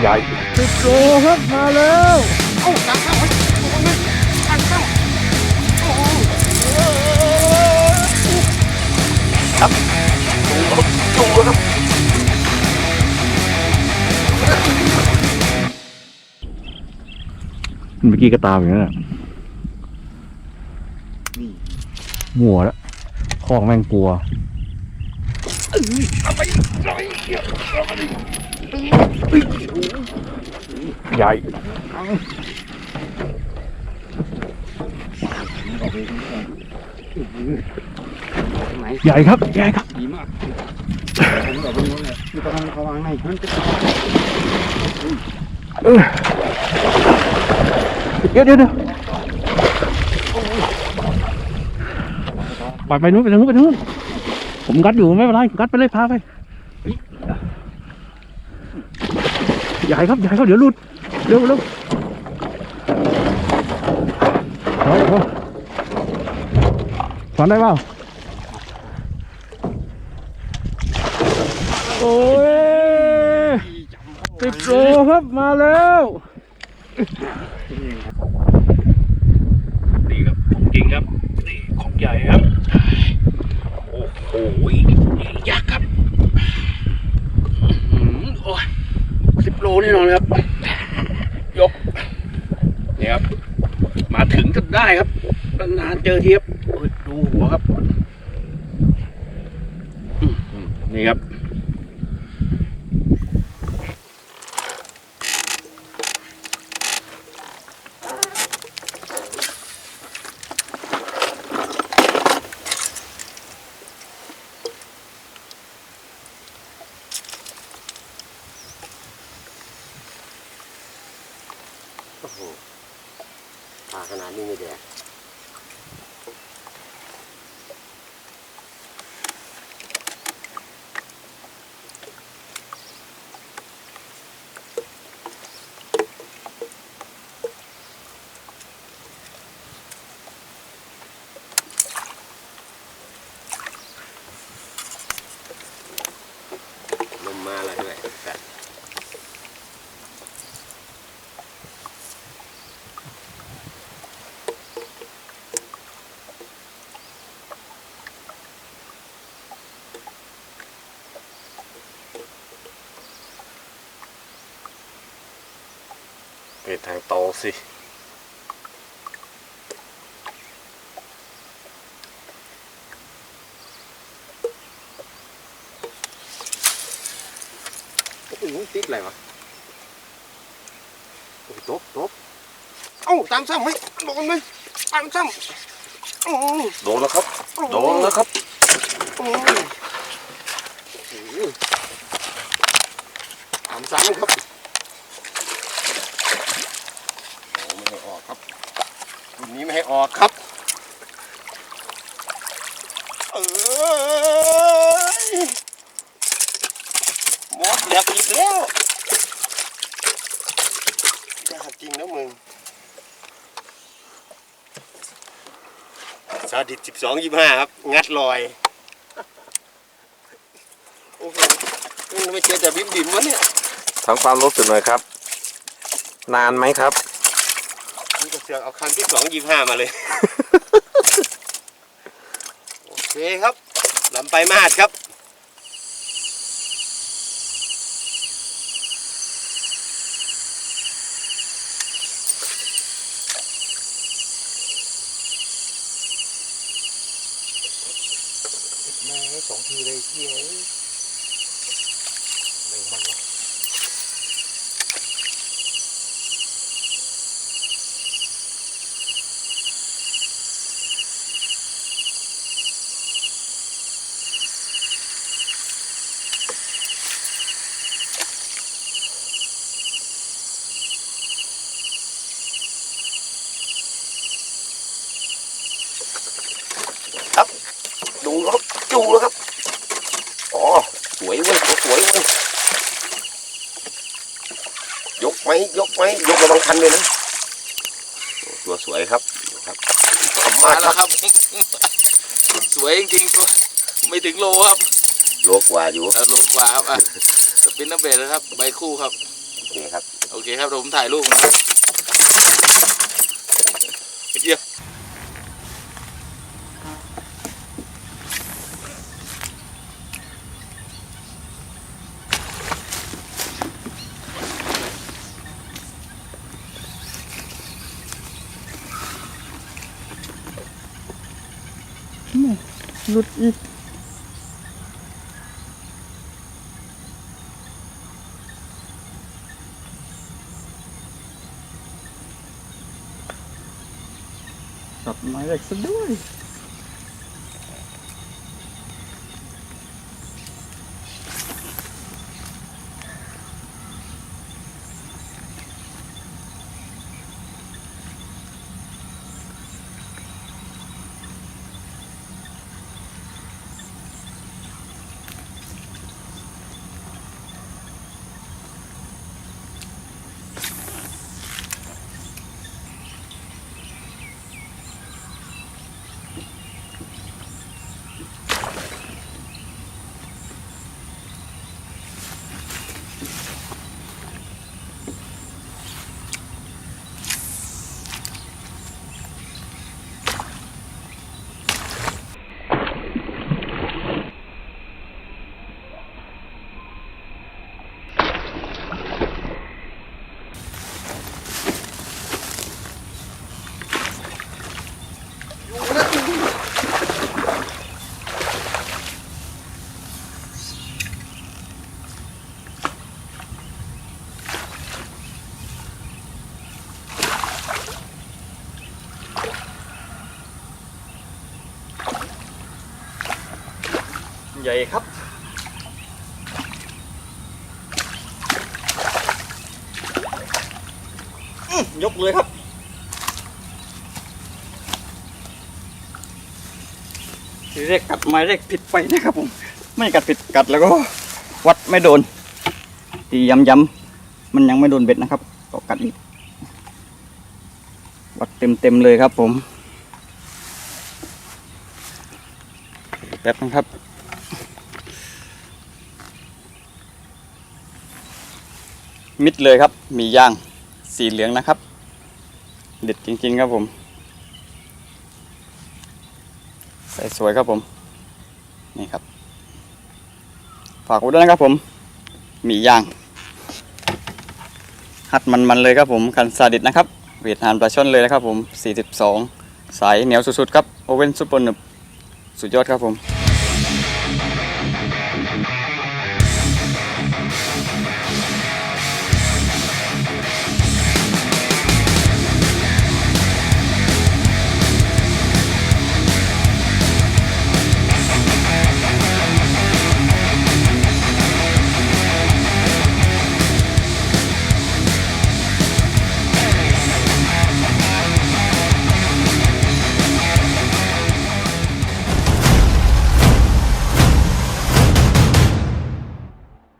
ใหญ่สิบโลครับมาแล้วเอ้าตั้งเข้าไว้ตั้งเข้าโอ้โหจุ่มแล้วครับเมื่อกี้ก็ตามอย่างนั้นอะหัวแล้วคลอกแม่งกลัว ใหญ่ไหนใหญ่ครับใหญ่ครับดีมากผมแบบนี้เลยที่ตอนเขาวางในมันจะเดี๋ยวเดี๋ยวเดี๋ยวไปไปนู้นไปทางนู้นไปทางนู้น ผมกัดอยู่ไม่เป็นไรกัดไปเลยพาไปใหญ่ครับใหญ่ครับเดี๋ยวหลุดเร็วเร็วเอาเอาสอนได้เปล่าโอ้ยสิบโลครับมาแล้วนี่ครับของจริงครับนี่ของใหญ่ครับ โอ้ยยากครับอื้อหือโอ้ยสิบโลแน่นอนครับ ยก นี่ครับ มาถึงจนได้ครับนานเจอทีครับโอ้ยดูหัวครับอื้อหือนี่ครับ โอ้โหปลาขนาดนี้ไม่แดก ลมมาแล้วด้วยสัตว์ เป็นทางโตสิโอ้โหติดอะไรวะโอ้ยตบตบ เอ้ยหมดเหลือกอีกแล้วยากจริงนะมึงซาดิสสิบสองยี่ห้าครับ งัดลอย โอ้โหทำไมเจอแต่บิมบิมวะเนี่ยทำความรู้สึกหน่อยครับ นานไหมครับ นี่ก็เสือกเอาคันที่สองยี่ห้ามาเลยโอ เคครับลำไปมาดครับ แม่งสองทีเลยเที่ยเร็วมันวะ ดูครับจูแล้วครับอ๋อสวยเว้ยสวยเว้ยยก ไหมยกไหมยกระวังคันเลยนะโอ้ตัวสวยครับดูครับเอามาแล้วครับ สวยจริงๆตัวไม่ถึงโลครับ โลกว่าอยู่เออโลกว่าครับอะสปินนับเบสนะครับ ใบคู่ครับ โอเคครับ โอเคครับเดี๋ยวผมถ่ายรูปนะครับเดี๋ยว หลุดตัดไม้เหล็กซะด้วย ใหญ่ครับ ยกเลยครับทีแรกกัดไม้แรกผิดไปนะครับผม ไม่กัดผิดกัดแล้วก็วัดไม่โดน ตีย้ำๆมันยังไม่โดนเบ็ดนะครับก็กัดอีก วัดเต็มๆเลยครับผมแป๊บนึงครับ มิดเลยครับมีย่างสีเหลืองนะครับ เด็ดจริงๆครับผม ใส่สวยครับผม นี่ครับ ฝากไว้ด้วยนะครับผมมีย่าง หัดมันๆเลยครับผมคันซาดิสนะครับ เวทหานปลาช่อนเลยนะครับผม 42 สายเหนียวสุดๆครับ โอเว่นซุปเปอร์หนึบสุดยอดครับผม